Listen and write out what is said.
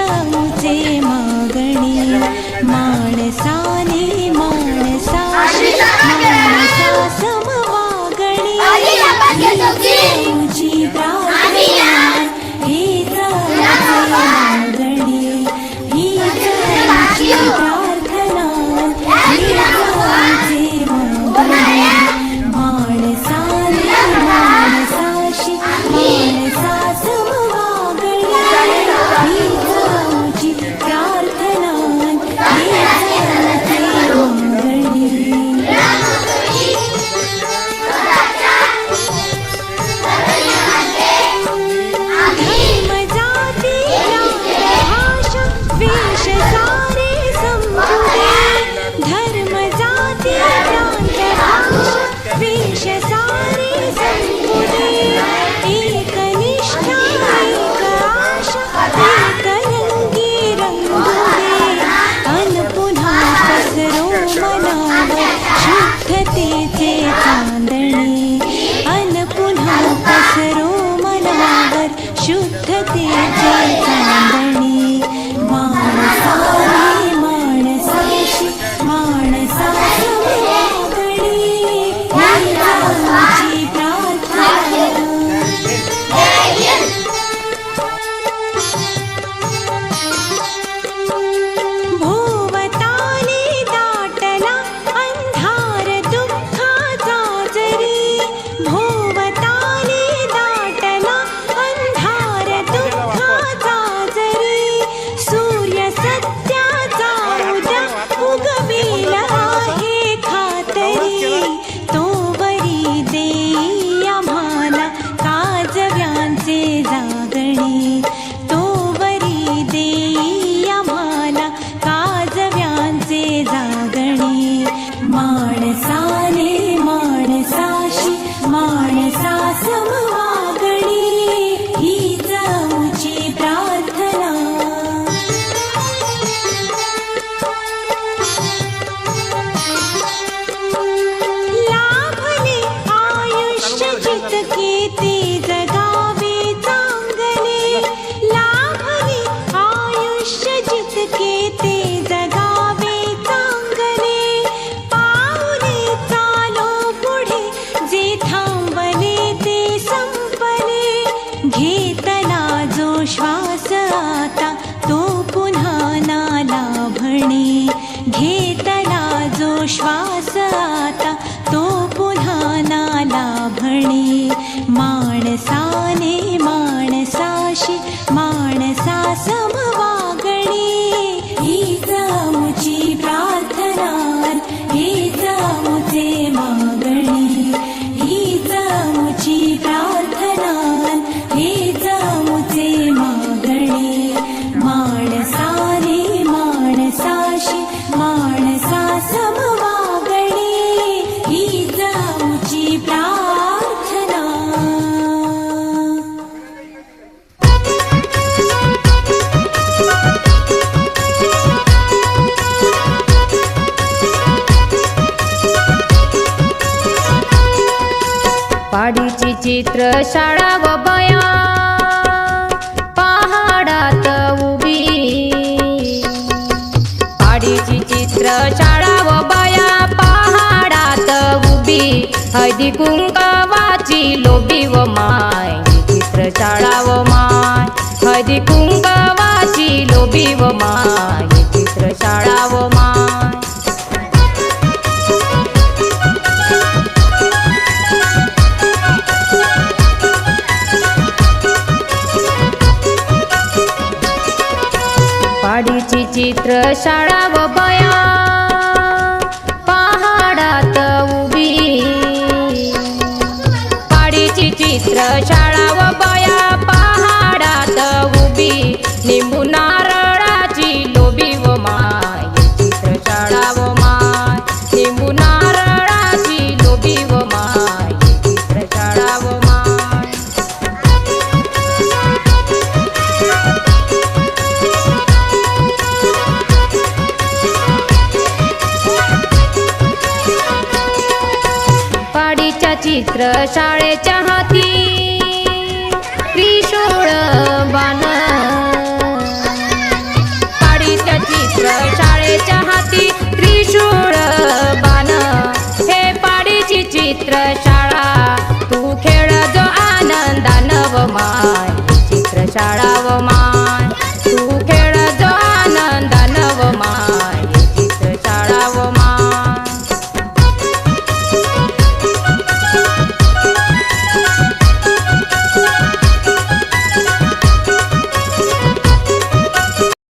క్షమించాము చేమా पाडीची चित्र शाळा व बया. पहाडात उभी. पाडीची चित्र शाळा व बया. पहाडात उभी. हळदी कुंकवाची लोबी व माय. चित्र शाळा व माय. हळदी कुंकवा चित्र शाळा व बया पहाडात उभी. पाडीची चित्र शाळा व बया चित्र शाळेच्या हाती त्रिशूळ बाण. पाडीच्या चित्र शाळेच्या हाती त्रिशूळ बाण. हे पाडीची चित्र शाळा तू खेळ जो आनंदान व माय. चित्र शाळा व माय